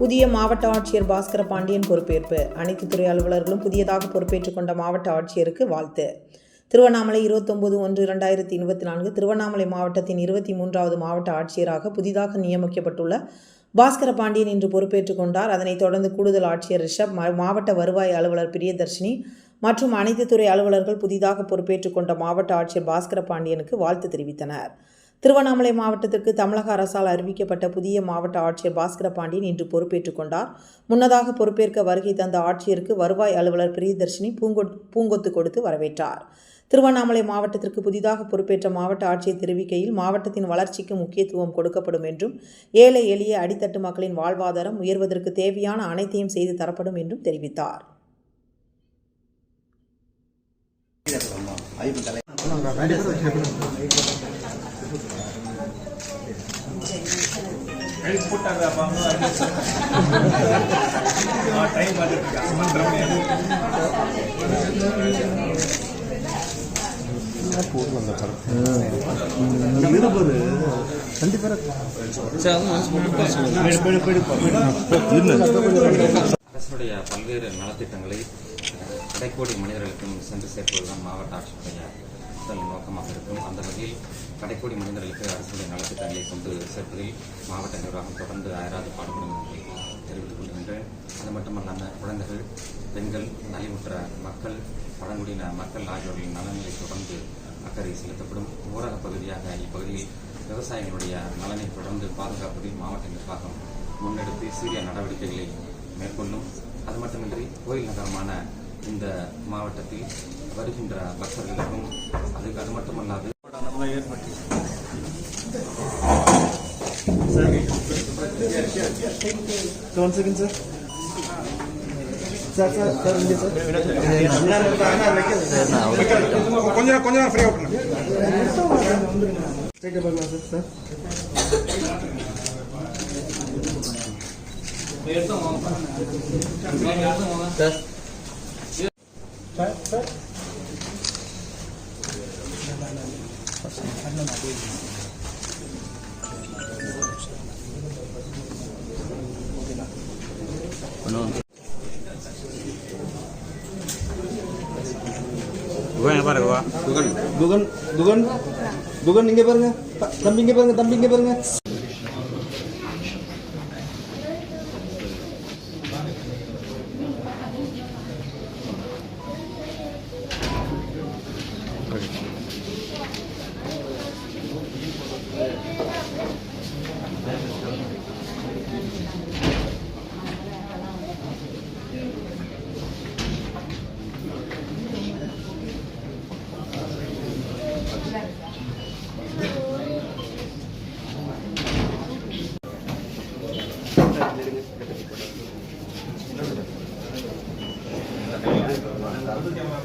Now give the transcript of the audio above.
புதிய மாவட்ட ஆட்சியர் பாஸ்கர பாண்டியன் பொறுப்பேற்பு. அனைத்து துறை அலுவலர்களும் புதியதாக பொறுப்பேற்றுக் கொண்ட மாவட்ட ஆட்சியருக்கு வாழ்த்து. திருவண்ணாமலை இருபத்தொன்பது ஒன்று இரண்டாயிரத்தி இருபத்தி நான்கு திருவண்ணாமலை மாவட்டத்தின் இருபத்தி மூன்றாவது மாவட்ட ஆட்சியராக புதிதாக நியமிக்கப்பட்டுள்ள பாஸ்கர பாண்டியன் இன்று பொறுப்பேற்றுக் கொண்டார். அதனைத் தொடர்ந்து கூடுதல் ஆட்சியர் ரிஷப் மாவட்ட வருவாய் அலுவலர் பிரியதர்ஷினி மற்றும் அனைத்து துறை அலுவலர்கள் புதிதாக பொறுப்பேற்றுக் கொண்ட மாவட்ட ஆட்சியர் பாஸ்கர பாண்டியனுக்கு வாழ்த்து தெரிவித்தனர். திருவண்ணாமலை மாவட்டத்திற்கு தமிழக அரசால் அறிவிக்கப்பட்ட புதிய மாவட்ட ஆட்சியர் பாஸ்கர பாண்டியன் இன்று பொறுப்பேற்றுக் கொண்டார். முன்னதாக பொறுப்பேற்க வருகை தந்த ஆட்சியருக்கு வருவாய் அலுவலர் பிரியதர்ஷினி பூங்கொ பூங்கொத்து கொடுத்து வரவேற்றார். திருவண்ணாமலை மாவட்டத்திற்கு புதிதாக பொறுப்பேற்ற மாவட்ட ஆட்சியர் தெரிவிக்கையில் மாவட்டத்தின் வளர்ச்சிக்கு முக்கியத்துவம் கொடுக்கப்படும் என்றும் ஏழை எளிய அடித்தட்டு மக்களின் வாழ்வாதாரம் உயர்வதற்கு தேவையான அனைத்தையும் செய்து தரப்படும் என்றும் தெரிவித்தார். அரசுடைய பல்வேறு நலத்திட்டங்களை கடைக்கோடி மனிதர்களுக்கும் சென்று சேர்ப்பதுதான் மாவட்ட ஆட்சியுடைய முதல் நோக்கமாக இருக்கும். அந்த வகையில் கடைக்கோடி மனிதர்களுக்கு அரசுடைய நலத்திட்டங்களை கொண்டு சேர்ப்பதில் மாவட்ட நிர்வாகம் தொடர்ந்து அயராது பாடுபடும் என்பதை தெரிவித்துக் கொள்கின்றேன். அது மட்டுமல்லாமல் குழந்தைகள் பெண்கள் நலிவுற்ற மக்கள் பழங்குடியின மக்கள் ஆகியோரின் நலன்களை தொடர்ந்து அக்கறை செலுத்தப்படும். ஊரக பகுதியாக இப்பகுதியில் விவசாயிகளுடைய நலனை தொடர்ந்து பாதுகாப்பதில் மாவட்ட நிர்வாகம் முன்னெடுத்து சீரிய நடவடிக்கைகளை மேற்கொள்ளும். அது மட்டுமின்றி கோயில் நகரமான இந்த மாவட்டத்தில் வருகின்ற பக்தர்களுக்கும் அதுக்கு அது மட்டுமல்லாது ನಮ್ಗೆ ಏರ್ಪಟ್ಟು ಒಂದು second sir sir sir sir ಹಿಂಗೆ ಸರ್ ಕೊಂಜ ಕೊಂಜ ಫ್ರೀ ಆಗ್ಬಿಟ್ಟು sir sir sir sir, sir. Guhan Guhan Guhan இங்க பாருங்க தம்பி இங்க பாருங்க தம்பி இங்க பாருங்க